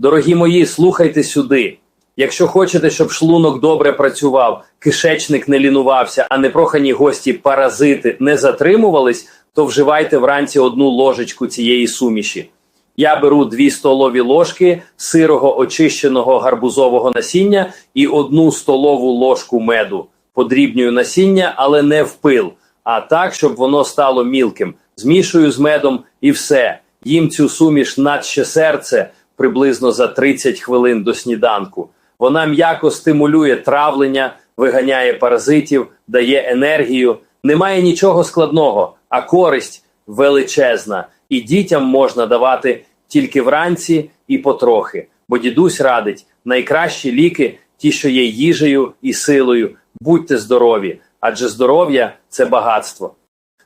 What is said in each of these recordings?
Дорогі мої, слухайте сюди. Якщо хочете, щоб шлунок добре працював, кишечник не лінувався, а непрохані гості паразити не затримувались, то вживайте вранці одну ложечку цієї суміші. Я беру 2 столові ложки сирого очищеного гарбузового насіння і одну столову ложку меду. Подрібнюю насіння, але не в пил, а так, щоб воно стало мілким. Змішую з медом і все. Їм цю суміш наче серце приблизно за 30 хвилин до сніданку. Вона м'яко стимулює травлення, виганяє паразитів, дає енергію. Немає нічого складного, а користь величезна. І дітям можна давати тільки вранці і потрохи. Бо дідусь радить найкращі ліки, ті, що є їжею і силою. Будьте здорові, адже здоров'я це багатство.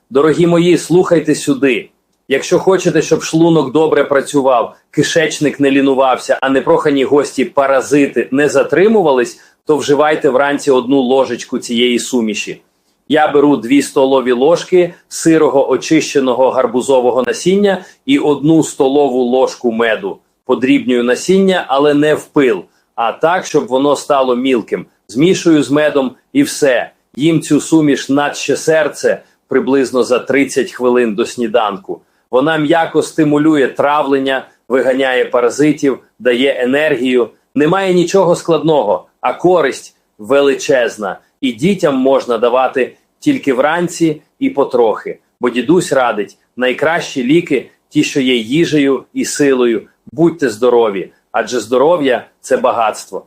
Дорогі мої, слухайте сюди. Якщо хочете, щоб шлунок добре працював, кишечник не лінувався, а непрохані гості паразити не затримувались, то вживайте вранці одну ложечку цієї суміші. Я беру 2 столові ложки сирого очищеного гарбузового насіння і одну столову ложку меду. Подрібнюю насіння, але не в пил, а так, щоб воно стало мілким. Змішую з медом і все. Їм цю суміш наче серце приблизно за 30 хвилин до сніданку. Вона м'яко стимулює травлення, виганяє паразитів, дає енергію. Немає нічого складного, а користь величезна. І дітям можна давати тільки вранці і потрохи. Бо дідусь радить найкращі ліки, ті, що є їжею і силою. Будьте здорові, адже здоров'я це багатство.